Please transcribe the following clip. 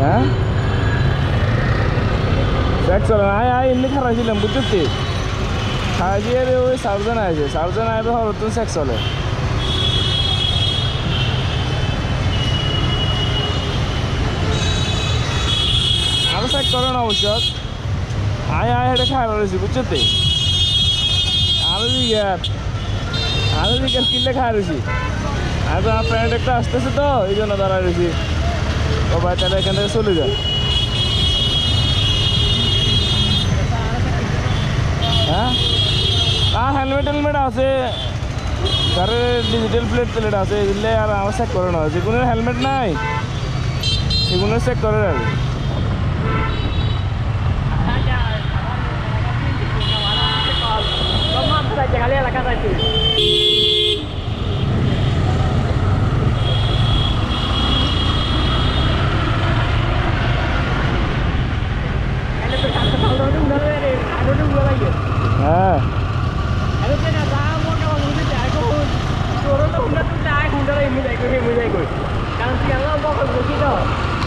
হ্যাঁ চেক চলে আয় আয় এমনি খারাপ ছিলাম বুঝতে খাইয়ে ওই সার্জন আছে সার্জন আইবে হর তুমি চেক চলে আরও করে না অবশ্য আয় আয় হেঁটে খাই রয়েছি বুঝতে আরও দিকে আরও দিকে কিনলে খাই রয়েছি আর তো আমার ফ্রেন্ড একটা আসতেছে তো এই জন্য দাঁড়ায় রয়েছি ও ভাই, তাহলে এখান থেকে চলে যায় হ্যাঁ? হেলমেট হেলমেট আছে। গাড়ির ডিজিটাল প্লেট প্লেট আছে, এগুলো আর আমার চেক করে না যেগুলোর হেলমেট নাই সেগুলো চেক করে আর kali lah kata হ্যাঁ। मोठा